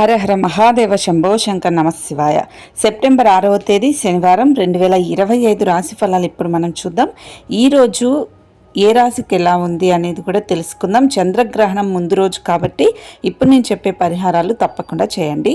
హరహర హర మహాదేవ శంభో శంకర్ నమశివాయ సెప్టెంబర్ ఆరవ తేదీ శనివారం రెండు వేల ఇరవై ఐదు రాశి ఫలాలు ఇప్పుడు మనం చూద్దాం. ఈరోజు ఏ రాశికి ఎలా ఉంది అనేది కూడా తెలుసుకుందాం. చంద్రగ్రహణం ముందు రోజు కాబట్టి ఇప్పుడు నేను చెప్పే పరిహారాలు తప్పకుండా చేయండి.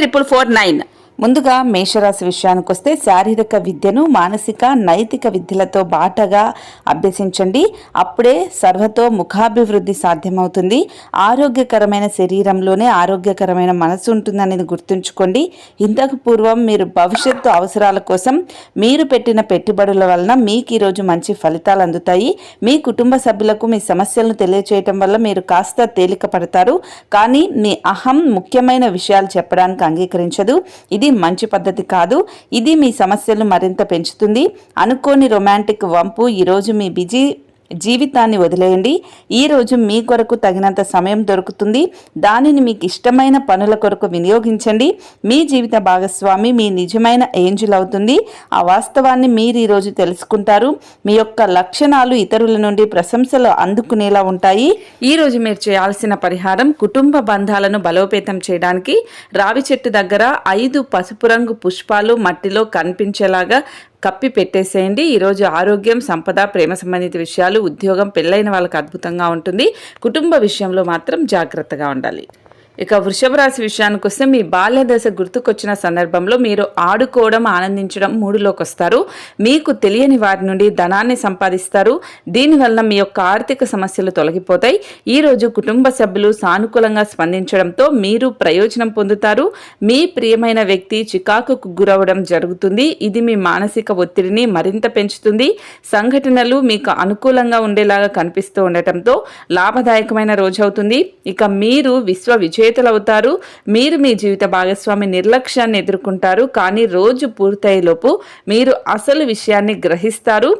triple four nine ముందుగా మేషరాశి విషయానికి వస్తే శారీరక విద్యను మానసిక నైతిక విద్యలతో బాటగా అభ్యసించండి. అప్పుడే సర్వతో ముఖాభివృద్ధి సాధ్యమవుతుంది. ఆరోగ్యకరమైన శరీరంలోనే ఆరోగ్యకరమైన మనసు ఉంటుందనేది గుర్తుంచుకోండి. ఇంతకు పూర్వం మీరు భవిష్యత్తు అవసరాల కోసం మీరు పెట్టిన పెట్టుబడుల వలన మీకు ఈరోజు మంచి ఫలితాలు అందుతాయి. మీ కుటుంబ సభ్యులకు మీ సమస్యలను తెలియచేయటం వల్ల మీరు కాస్త తేలిక పడతారు కానీ మీ అహం ముఖ్యమైన విషయాలు చెప్పడానికి అంగీకరించదు. ఇది మంచి పద్ధతి కాదు. ఇది మీ సమస్యలు మరింత పెంచుతుంది. అనుకోని రొమాంటిక్ వంపు ఈరోజు మీ బిజీ జీవితాన్ని వదిలేయండి. ఈ రోజు మీ కొరకు తగినంత సమయం దొరుకుతుంది. దానిని మీకు ఇష్టమైన పనుల కొరకు వినియోగించండి. మీ జీవిత భాగస్వామి మీ నిజమైన ఏంజిల్ అవుతుంది. ఆ వాస్తవాన్ని మీరు ఈరోజు తెలుసుకుంటారు. మీ యొక్క లక్షణాలు ఇతరుల నుండి ప్రశంసలు అందుకునేలా ఉంటాయి. ఈ రోజు మీరు చేయాల్సిన పరిహారం కుటుంబ బంధాలను బలోపేతం చేయడానికి రావి చెట్టు దగ్గర ఐదు పసుపు రంగు పుష్పాలు మట్టిలో కనిపించేలాగా కప్పి పెట్టేసేయండి. ఈరోజు ఆరోగ్యం సంపద ప్రేమ సంబంధిత విషయాలు ఉద్యోగం పెళ్ళైన వాళ్ళకి అద్భుతంగా ఉంటుంది. కుటుంబ విషయంలో మాత్రం జాగ్రత్తగా ఉండాలి. ఇక వృషభ రాశి విషయానికి వస్తే మీ బాల్య దశ గుర్తుకొచ్చిన సందర్భంలో మీరు ఆడుకోవడం ఆనందించడం మూడులోకి వస్తారు. మీకు తెలియని వారి నుండి ధనాన్ని సంపాదిస్తారు. దీనివల్ల మీ యొక్క ఆర్థిక సమస్యలు తొలగిపోతాయి. ఈ రోజు కుటుంబ సభ్యులు సానుకూలంగా స్పందించడంతో మీరు ప్రయోజనం పొందుతారు. మీ ప్రియమైన వ్యక్తి చికాకుకు గురవడం జరుగుతుంది. ఇది మీ మానసిక ఒత్తిడిని మరింత పెంచుతుంది. సంఘటనలు మీకు అనుకూలంగా ఉండేలాగా కనిపిస్తూ ఉండటంతో లాభదాయకమైన రోజు అవుతుంది. ఇక మీరు విశ్వ విజేతలవుతారు మీరు మీ జీవిత భాగస్వామి నిర్లక్ష్యాన్ని ఎదుర్కొంటారు. కానీ రోజు పూర్తయ్యేలోపు మీరు అసలు విషయాన్ని గ్రహిస్తారు.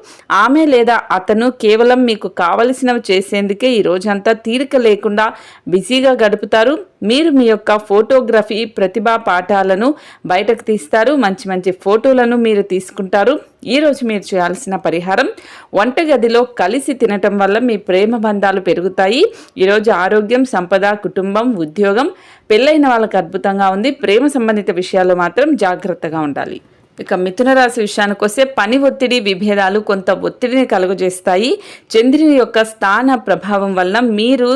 ఆమె లేదా అతను కేవలం మీకు కావలసినవి చేసేందుకే ఈ రోజంతా తీరిక లేకుండా బిజీగా గడుపుతారు. మీరు మీ యొక్క ఫోటోగ్రఫీ ప్రతిభా పాఠాలను బయటకు తీస్తారు. మంచి మంచి ఫోటోలను మీరు తీసుకుంటారు. ఈరోజు మీరు చేయాల్సిన పరిహారం వంటగదిలో కలిసి తినటం వల్ల మీ ప్రేమ బంధాలు పెరుగుతాయి. ఈరోజు ఆరోగ్యం సంపద కుటుంబం ఉద్యోగం పెళ్ళైన వాళ్ళకి అద్భుతంగా ఉంది. ప్రేమ సంబంధిత విషయాల్లో మాత్రం జాగ్రత్తగా ఉండాలి. ఇక మిథున రాశి విషయానికి వస్తే పని ఒత్తిడి విభేదాలు కొంత ఒత్తిడిని కలుగజేస్తాయి. చంద్రుని యొక్క స్థాన ప్రభావం వల్ల మీరు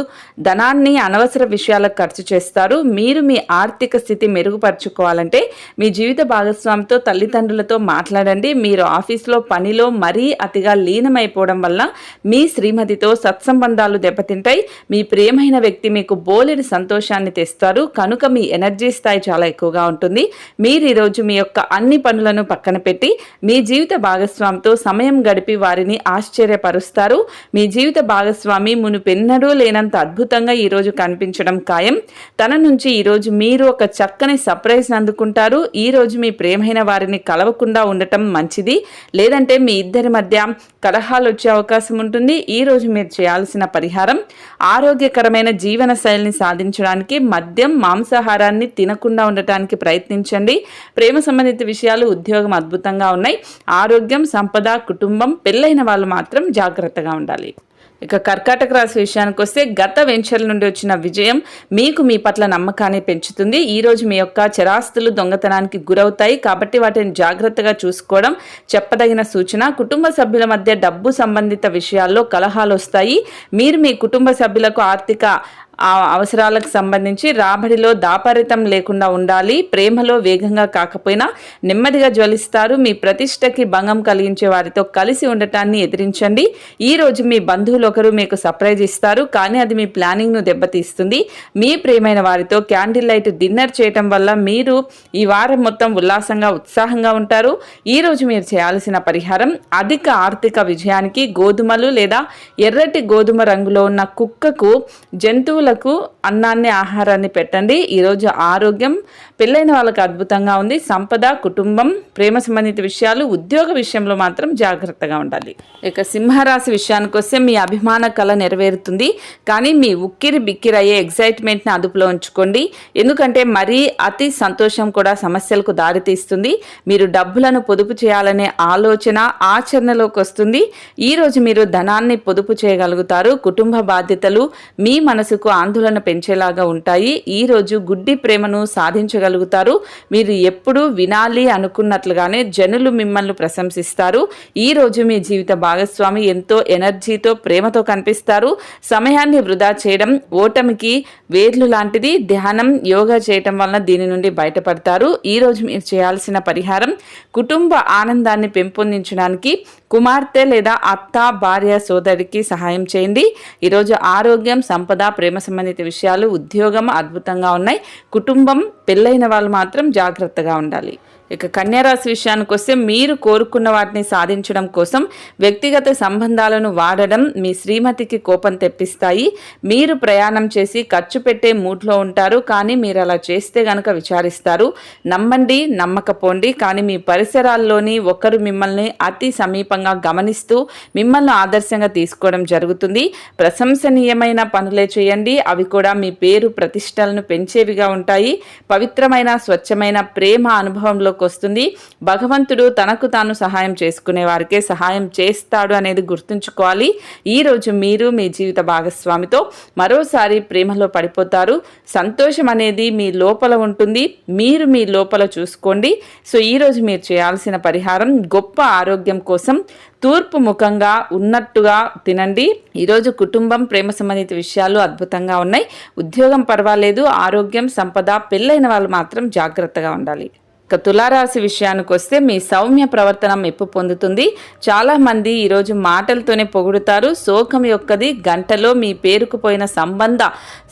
ధనాన్ని అనవసర విషయాలకు ఖర్చు చేస్తారు. మీరు మీ ఆర్థిక స్థితి మెరుగుపరుచుకోవాలంటే మీ జీవిత భాగస్వామితో తల్లిదండ్రులతో మాట్లాడండి. మీరు ఆఫీస్లో పనిలో మరీ అతిగా లీనమైపోవడం వల్ల మీ శ్రీమతితో సత్సంబంధాలు దెబ్బతింటాయి. మీ ప్రియమైన వ్యక్తి మీకు బోలెడు సంతోషాన్ని తెస్తారు. కనుక మీ ఎనర్జీ స్థాయి చాలా ఎక్కువగా ఉంటుంది. మీరు ఈరోజు మీ యొక్క అన్ని పనులను పక్కన పెట్టి మీ జీవిత భాగస్వామితో సమయం గడిపి వారిని ఆశ్చర్యపరుస్తారు. మీ జీవిత భాగస్వామి మునుపెన్నడూ లేనంత అద్భుతంగా ఈరోజు కనిపించడం ఖాయం. తన నుంచి ఈరోజు మీరు ఒక చక్కని సర్ప్రైజ్ అందుకుంటారు. ఈ రోజు మీ ప్రేమైన వారిని కలవకుండా ఉండటం మంచిది. లేదంటే మీ ఇద్దరి మధ్య కలహాలు వచ్చే అవకాశం ఉంటుంది. ఈ రోజు మీరు చేయాల్సిన పరిహారం ఆరోగ్యకరమైన జీవన శైలిని సాధించడానికి మద్యం మాంసాహారాన్ని తినకుండా ఉండటానికి ప్రయత్నించండి. ప్రేమ సంబంధిత విషయాలు ఉద్యోగం అద్భుతంగా ఉన్నాయి. ఆరోగ్యం సంపద కుటుంబం పెళ్ళైన వాళ్ళు మాత్రం జాగ్రత్తగా ఉండాలి. ఇక కర్కాటక రాశి విషయానికి వస్తే గత వెంచర్ల నుండి వచ్చిన విజయం మీకు మీ పట్ల నమ్మకాన్ని పెంచుతుంది. ఈరోజు మీ యొక్క చరాస్తులు దొంగతనానికి గురవుతాయి. కాబట్టి వాటిని జాగ్రత్తగా చూసుకోవడం చెప్పదగిన సూచన. కుటుంబ సభ్యుల మధ్య డబ్బు సంబంధిత విషయాల్లో కలహాలు వస్తాయి. మీరు మీ కుటుంబ సభ్యులకు ఆర్థిక అవసరాలకు సంబంధించి రాబడిలో దాపరితం లేకుండా ఉండాలి ప్రేమలో వేగంగా కాకపోయినా నెమ్మదిగా జ్వలిస్తారు. మీ ప్రతిష్టకి భంగం కలిగించే వారితో కలిసి ఉండటాన్ని ఎదిరించండి. ఈ రోజు మీ బంధువులు ఒకరు మీకు సర్ప్రైజ్ ఇస్తారు కానీ అది మీ ప్లానింగ్ను దెబ్బతీస్తుంది. మీ ప్రేమైన వారితో క్యాండిల్ లైట్ డిన్నర్ చేయటం వల్ల మీరు ఈ వారం మొత్తం ఉల్లాసంగా ఉత్సాహంగా ఉంటారు. ఈ రోజు మీరు చేయాల్సిన పరిహారం అధిక ఆర్థిక విజయానికి గోధుమలు లేదా ఎర్రటి గోధుమ రంగులో ఉన్న కుక్కకు జంతువుల పశువులకు అన్నాన్ని ఆహారాన్ని పెట్టండి. ఈరోజు ఆరోగ్యం పెళ్ళైన వాళ్ళకి అద్భుతంగా ఉంది. సంపద కుటుంబం ప్రేమ సంబంధిత విషయాలు ఉద్యోగ విషయంలో మాత్రం జాగ్రత్తగా ఉండాలి. ఇక సింహరాశి విషయానికి వస్తే మీ అభిమాన కళ నెరవేరుతుంది. కానీ మీ ఉక్కిరి బిక్కిరి అయ్యే ఎగ్జైట్మెంట్ని అదుపులో ఉంచుకోండి. ఎందుకంటే మరీ అతి సంతోషం కూడా సమస్యలకు దారితీస్తుంది. మీరు డబ్బులను పొదుపు చేయాలనే ఆలోచన ఆచరణలోకి వస్తుంది. ఈ రోజు మీరు ధనాన్ని పొదుపు చేయగలుగుతారు. కుటుంబ బాధ్యతలు మీ మనసుకు ఆందోళన పెంచేలాగా ఉంటాయి. ఈ రోజు గుడ్డి ప్రేమను సాధించగలుగుతారు మీరు ఎప్పుడూ వినాలి అనుకున్నట్లుగానే జనులు మిమ్మల్ని ప్రశంసిస్తారు. ఈ రోజు మీ జీవిత భాగస్వామి ఎంతో ఎనర్జీతో ప్రేమతో కనిపిస్తారు. సమయాన్ని వృధా చేయడం ఓటమికి వేర్లు లాంటిది ధ్యానం యోగా చేయటం వలన దీని నుండి బయటపడతారు. ఈ రోజు మీరు చేయాల్సిన పరిహారం కుటుంబ ఆనందాన్ని పెంపొందించడానికి కుమార్తె లేదా అత్త భార్య సోదరికి సహాయం చేయండి. ఈరోజు ఆరోగ్యం సంపద ప్రేమ సంబంధిత విషయాలు ఉద్యోగం అద్భుతంగా ఉన్నాయి. కుటుంబం పెళ్ళైన వాళ్ళు మాత్రం జాగ్రత్తగా ఉండాలి. ఇక కన్యారాశి విషయానికి వస్తే మీరు కోరుకున్న వాటిని సాధించడం కోసం వ్యక్తిగత సంబంధాలను వాడడం మీ శ్రీమతికి కోపం తెప్పిస్తాయి. మీరు ప్రయాణం చేసి ఖర్చు పెట్టే మూడ్లో ఉంటారు. కానీ మీరు అలా చేస్తే గనక విచారిస్తారు. నమ్మండి నమ్మకపోండి. కానీ మీ పరిసరాల్లోని ఒకరు మిమ్మల్ని అతి సమీపంగా గమనిస్తూ మిమ్మల్ని ఆదర్శంగా తీసుకోవడం జరుగుతుంది. ప్రశంసనీయమైన పనులే చేయండి. అవి కూడా మీ పేరు ప్రతిష్టలను పెంచేవిగా ఉంటాయి. పవిత్రమైన స్వచ్ఛమైన ప్రేమ అనుభవంలోకి వస్తుంది. భగవంతుడు తనకు తాను సహాయం చేసుకునే వారికే సహాయం చేస్తాడు అనేది గుర్తుంచుకోవాలి. ఈ రోజు మీరు మీ జీవిత భాగస్వామితో మరోసారి ప్రేమలో పడిపోతారు. సంతోషం అనేది మీ లోపల ఉంటుంది. మీరు మీ లోపల చూసుకోండి. సో ఈరోజు మీరు చేయాల్సిన పరిహారం గొప్ప ఆరోగ్యం కోసం తూర్పు ముఖంగా ఉన్నట్టుగా తినండి. ఈరోజు కుటుంబం ప్రేమ సంబంధిత విషయాలు అద్భుతంగా ఉన్నాయి. ఉద్యోగం పర్వాలేదు ఆరోగ్యం సంపద పెళ్ళైన వాళ్ళు మాత్రం జాగ్రత్తగా ఉండాలి. ఇక తులారాశి విషయానికి వస్తే మీ సౌమ్య ప్రవర్తన మెప్పు పొందుతుంది. చాలామంది ఈరోజు మాటలతోనే పొగుడుతారు. శోకం యొక్కది గంటలో మీ పేరుకుపోయిన సంబంధ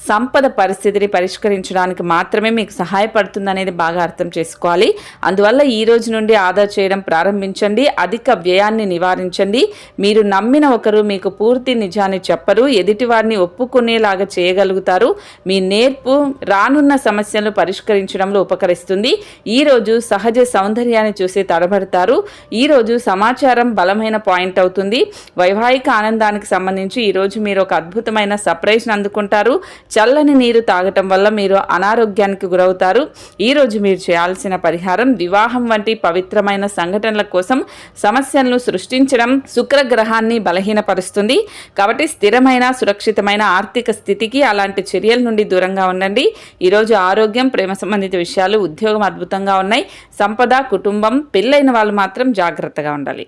సంపద పరిస్థితిని పరిష్కరించడానికి మాత్రమే మీకు సహాయపడుతుంది అనేది బాగా అర్థం చేసుకోవాలి. అందువల్ల ఈ రోజు నుండి ఆదా చేయడం ప్రారంభించండి. అధిక వ్యయాన్ని నివారించండి. మీరు నమ్మిన ఒకరు మీకు పూర్తి నిజాన్ని చెప్పరు. ఎదుటి వారిని ఒప్పుకునేలాగా చేయగలుగుతారు. మీ నేర్పు రానున్న సమస్యలను పరిష్కరించడంలో ఉపకరిస్తుంది. ఈ రోజు సహజ సౌందర్యాన్ని చూసి తడబడతారు. ఈ రోజు సమాచారం బలమైన పాయింట్ అవుతుంది. వైవాహిక ఆనందానికి సంబంధించి ఈరోజు మీరు ఒక అద్భుతమైన సర్ప్రైజ్ని అందుకుంటారు. చల్లని నీరు తాగటం వల్ల మీరు అనారోగ్యానికి గురవుతారు. ఈ రోజు మీరు చేయాల్సిన పరిహారం వివాహం వంటి పవిత్రమైన సంఘటనల కోసం సమస్యలను సృష్టించడం శుక్రగ్రహాన్ని బలహీనపరుస్తుంది. కాబట్టి స్థిరమైన సురక్షితమైన ఆర్థిక స్థితికి అలాంటి చర్యల నుండి దూరంగా ఉండండి. ఈరోజు ఆరోగ్యం ప్రేమ సంబంధిత విషయాలు ఉద్యోగం అద్భుతంగా ఉన్నాయి సంపద కుటుంబం పెళ్ళైన వాళ్ళు మాత్రం జాగ్రత్తగా ఉండాలి.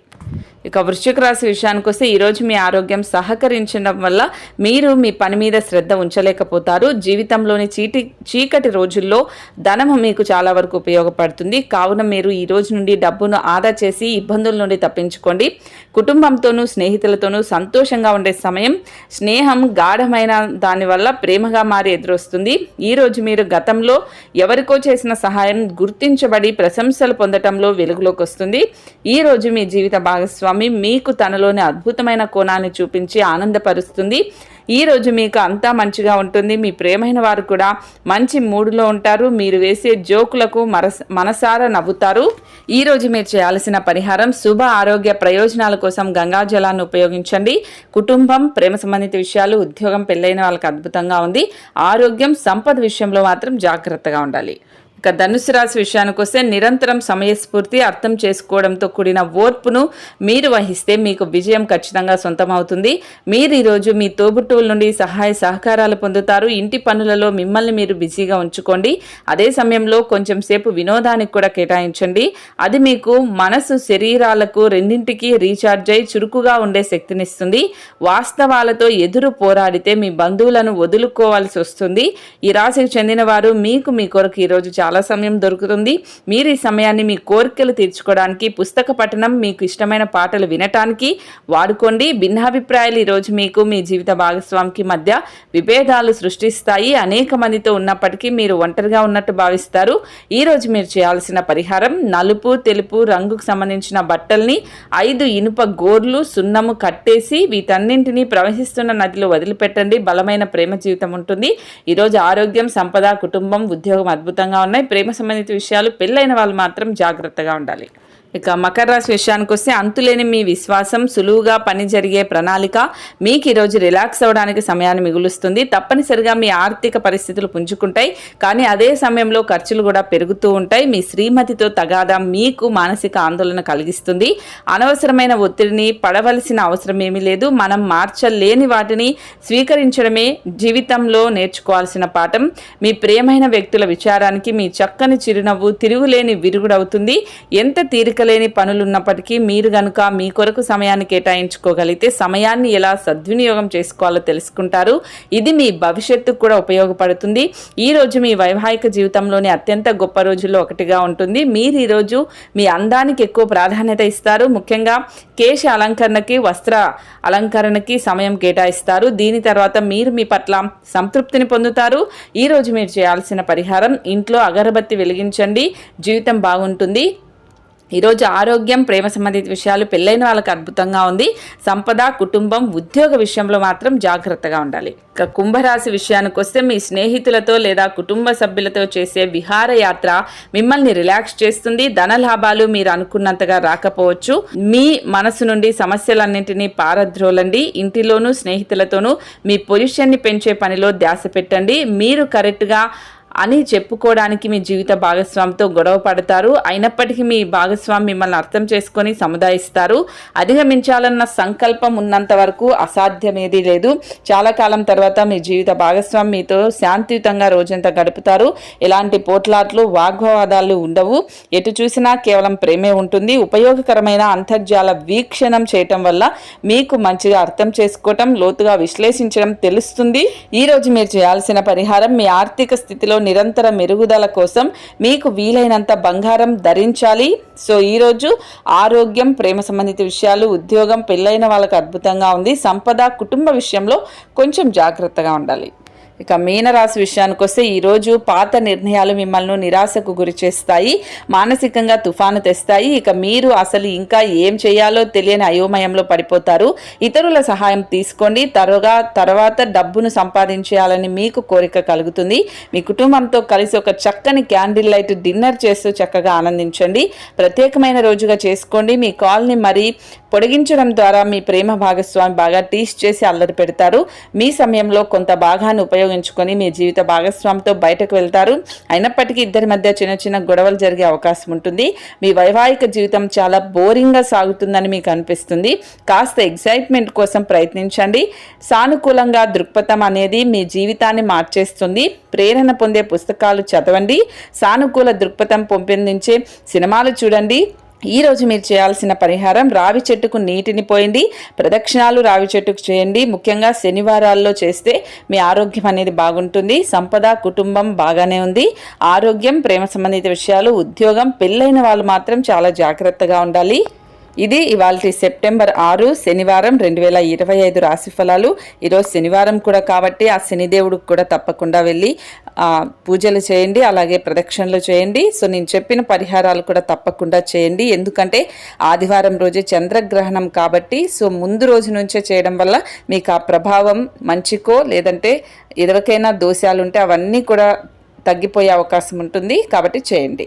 ఇక వృశ్చిక రాశి విషయానికి వస్తే ఈరోజు మీ ఆరోగ్యం సహకరించడం వల్ల మీరు మీ పని మీద శ్రద్ధ ఉంచలేకపోతారు. జీవితంలోని చీటి చీకటి రోజుల్లో ధనము మీకు చాలా వరకు ఉపయోగపడుతుంది. కావున మీరు ఈ రోజు నుండి డబ్బును ఆదా చేసి ఇబ్బందుల నుండి తప్పించుకోండి. కుటుంబంతోనూ స్నేహితులతోనూ సంతోషంగా ఉండే సమయం స్నేహం గాఢమైన దానివల్ల ప్రేమగా మారి ఎదురొస్తుంది. ఈరోజు మీరు గతంలో ఎవరికో చేసిన సహాయం గుర్తించబడి ప్రశంసలు పొందటంలో వెలుగులోకి వస్తుంది. ఈ రోజు మీ జీవిత భాగస్వామి మీకు తనలోని అద్భుతమైన కోణాన్ని చూపించి ఆనందపరుస్తుంది. ఈ రోజు మీకు అంతా మంచిగా ఉంటుంది. మీ ప్రేమైన వారు కూడా మంచి మూడులో ఉంటారు. మీరు వేసే జోకులకు మరస మనసారా నవ్వుతారు. ఈ రోజు మీరు చేయాల్సిన పరిహారం శుభ ఆరోగ్య ప్రయోజనాల కోసం గంగా జలాన్ని ఉపయోగించండి. కుటుంబం ప్రేమ సంబంధిత విషయాలు ఉద్యోగం పెళ్ళైన వాళ్ళకి అద్భుతంగా ఉంది. ఆరోగ్యం సంపద విషయంలో మాత్రం జాగ్రత్తగా ఉండాలి. ఇక ధనుసు రాశి విషయానికి వస్తే నిరంతరం సమయస్ఫూర్తి అర్థం చేసుకోవడంతో కూడిన ఓర్పును మీరు వహిస్తే మీకు విజయం ఖచ్చితంగా సొంతమవుతుంది. మీరు ఈరోజు మీ తోబుట్టువుల నుండి సహాయ సహకారాలు పొందుతారు. ఇంటి పనులలో మిమ్మల్ని మీరు బిజీగా ఉంచుకోండి. అదే సమయంలో కొంచెం సేపు వినోదానికి కూడా కేటాయించండి. అది మీకు మనసు శరీరాలకు రెండింటికి రీఛార్జ్ అయి చురుకుగా ఉండే శక్తినిస్తుంది. వాస్తవాలతో ఎదురు పోరాడితే మీ బంధువులను వదులుకోవాల్సి వస్తుంది. ఈ రాశికి చెందిన వారు మీకు మీ కొరకు ఈరోజు చాలా చాలా సమయం దొరుకుతుంది. మీరు ఈ సమయాన్ని మీ కోరికలు తీర్చుకోవడానికి పుస్తక పఠనం మీకు ఇష్టమైన పాటలు వినటానికి వాడుకోండి. భిన్నాభిప్రాయాలు ఈరోజు మీకు మీ జీవిత భాగస్వామికి మధ్య విభేదాలు సృష్టిస్తాయి. అనేక మందితో ఉన్నప్పటికీ మీరు ఒంటరిగా ఉన్నట్టు భావిస్తారు. ఈరోజు మీరు చేయాల్సిన పరిహారం నలుపు తెలుపు రంగుకు సంబంధించిన బట్టల్ని ఐదు ఇనుప గోర్లు సున్నము కట్టేసి వీటన్నింటినీ ప్రవహిస్తున్న నదిలో వదిలిపెట్టండి. బలమైన ప్రేమ జీవితం ఉంటుంది. ఈరోజు ఆరోగ్యం సంపద కుటుంబం ఉద్యోగం అద్భుతంగా ఉన్నాయి. ప్రేమ సంబంధిత విషయాలు పెళ్ళైన వాళ్ళు మాత్రం జాగ్రత్తగా ఉండాలి. ఇక మకర రాశి విషయానికి వస్తే అంతులేని మీ విశ్వాసం సులువుగా పని జరిగే ప్రణాళిక మీకు ఈరోజు రిలాక్స్ అవ్వడానికి సమయాన్ని మిగులుస్తుంది. తప్పనిసరిగా మీ ఆర్థిక పరిస్థితులు పుంజుకుంటాయి. కానీ అదే సమయంలో ఖర్చులు కూడా పెరుగుతూ ఉంటాయి. మీ శ్రీమతితో తగాదా మీకు మానసిక ఆందోళన కలిగిస్తుంది. అనవసరమైన ఒత్తిడిని పడవలసిన అవసరం ఏమీ లేదు. మనం మార్చలేని వాటిని స్వీకరించడమే జీవితంలో నేర్చుకోవాల్సిన పాఠం. మీ ప్రియమైన వ్యక్తుల విచారానికి మీ చక్కని చిరునవ్వు తిరుగులేని విరుగుడవుతుంది ఎంత తీరిక లేని పనులున్నప్పటికీ మీరు గనుక మీ కొరకు సమయాన్ని కేటాయించుకోగలిగితే సమయాన్ని ఎలా సద్వినియోగం చేసుకోవాలో తెలుసుకుంటారు. ఇది మీ భవిష్యత్తుకు కూడా ఉపయోగపడుతుంది. ఈ రోజు మీ వైవాహిక జీవితంలోని అత్యంత గొప్ప రోజుల్లో ఒకటిగా ఉంటుంది. మీరు ఈరోజు మీ అందానికి ఎక్కువ ప్రాధాన్యత ఇస్తారు. ముఖ్యంగా కేశ అలంకరణకి వస్త్ర అలంకరణకి సమయం కేటాయిస్తారు. దీని తర్వాత మీరు మీ పట్ల సంతృప్తిని పొందుతారు. ఈ రోజు మీరు చేయాల్సిన పరిహారం ఇంట్లో అగరబత్తి వెలిగించండి. జీవితం బాగుంటుంది. ఈరోజు ఆరోగ్యం ప్రేమ సంబంధిత విషయాలు పెళ్ళైన వాళ్ళకి అద్భుతంగా ఉంది. సంపద కుటుంబం ఉద్యోగ విషయంలో మాత్రం జాగ్రత్తగా ఉండాలి. ఇక కుంభరాశి విషయానికి వస్తే మీ స్నేహితులతో లేదా కుటుంబ సభ్యులతో చేసే విహారయాత్ర మిమ్మల్ని రిలాక్స్ చేస్తుంది. ధన లాభాలు మీరు అనుకున్నంతగా రాకపోవచ్చు. మీ మనసు నుండి సమస్యలన్నింటినీ పారద్రోలండి. ఇంటిలోనూ స్నేహితులతోనూ మీ పొజిషన్ని పెంచే పనిలో ధ్యాస పెట్టండి. మీరు కరెక్ట్గా అని చెప్పుకోవడానికి మీ జీవిత భాగస్వామితో గొడవ పడతారు. అయినప్పటికీ మీ భాగస్వామి మిమ్మల్ని అర్థం చేసుకొని సముదాయిస్తారు. అధిగమించాలన్న సంకల్పం ఉన్నంత వరకు అసాధ్యమేది లేదు. చాలా కాలం తర్వాత మీ జీవిత భాగస్వామి మీతో శాంతియుతంగా రోజంతా గడుపుతారు. ఎలాంటి పోట్లాట్లు వాగ్వాదాలు ఉండవు. ఎటు చూసినా కేవలం ప్రేమే ఉంటుంది. ఉపయోగకరమైన అంతర్జాల వీక్షణం చేయటం వల్ల మీకు మంచిగా అర్థం చేసుకోవటం లోతుగా విశ్లేషించడం తెలుస్తుంది. ఈ రోజు మీరు చేయాల్సిన పరిహారం మీ ఆర్థిక స్థితిలో నిరంతర మెరుగుదల కోసం మీకు వీలైనంత బంగారం ధరించాలి. సో ఈరోజు ఆరోగ్యం ప్రేమ సంబంధిత విషయాలు ఉద్యోగం పెళ్ళైన వాళ్ళకి అద్భుతంగా ఉంది. సంపద కుటుంబ విషయంలో కొంచెం జాగ్రత్తగా ఉండాలి. ఇక మీనరాశి విషయానికి వస్తే ఈరోజు పాత నిర్ణయాలు మిమ్మల్ని నిరాశకు గురి చేస్తాయి మానసికంగా తుఫాను తెస్తాయి. ఇక మీరు అసలు ఇంకా ఏం చేయాలో తెలియని అయోమయంలో పడిపోతారు. ఇతరుల సహాయం తీసుకోండి. తరగా తర్వాత డబ్బును సంపాదించేయాలని మీకు కోరిక కలుగుతుంది. మీ కుటుంబంతో కలిసి ఒక చక్కని క్యాండిల్ లైట్ డిన్నర్ చేస్తూ చక్కగా ఆనందించండి. ప్రత్యేకమైన రోజుగా చేసుకోండి. మీ కాల్ని మరి పొడిగించడం ద్వారా మీ ప్రేమ భాగస్వామి బాగా టీస్ చేసి అల్లరి పెడతారు. మీ సమయంలో కొంత భాగాన్ని ఉపయోగ ఉపయోగించుకొని మీ జీవిత భాగస్వామితో బయటకు వెళ్తారు. అయినప్పటికీ ఇద్దరి మధ్య చిన్న చిన్న గొడవలు జరిగే అవకాశం ఉంటుంది. మీ వైవాహిక జీవితం చాలా బోరింగ్గా సాగుతుందని మీకు అనిపిస్తుంది. కాస్త ఎగ్జైట్మెంట్ కోసం ప్రయత్నించండి. సానుకూలంగా దృక్పథం అనేది మీ జీవితాన్ని మార్చేస్తుంది. ప్రేరణ పొందే పుస్తకాలు చదవండి. సానుకూల దృక్పథం పెంపొందించే సినిమాలు చూడండి. ఈ రోజు మీరు చేయాల్సిన పరిహారం రావి చెట్టుకు నీటిని పోయింది ప్రదక్షిణాలు రావి చెట్టుకు చేయండి. ముఖ్యంగా శనివారాల్లో చేస్తే మీ ఆరోగ్యం అనేది బాగుంటుంది సంపద కుటుంబం బాగానే ఉంది. ఆరోగ్యం ప్రేమ సంబంధిత విషయాలు ఉద్యోగం పెళ్ళైన వాళ్ళు మాత్రం చాలా జాగ్రత్తగా ఉండాలి. ఇది ఇవాళ సెప్టెంబర్ ఆరు శనివారం రెండు వేల ఇరవై ఐదు రాశి ఫలాలు. ఈరోజు శనివారం కూడా కాబట్టి ఆ శనిదేవుడికి కూడా తప్పకుండా వెళ్ళి పూజలు చేయండి అలాగే ప్రదక్షిణలు చేయండి. సో నేను చెప్పిన పరిహారాలు కూడా తప్పకుండా చేయండి. ఎందుకంటే ఆదివారం రోజే చంద్రగ్రహణం కాబట్టి సో ముందు రోజు నుంచే చేయడం వల్ల మీకు ఆ ప్రభావం మంచికో లేదంటే ఎవరికైనా దోషాలు ఉంటే అవన్నీ కూడా తగ్గిపోయే అవకాశం ఉంటుంది. కాబట్టి చేయండి.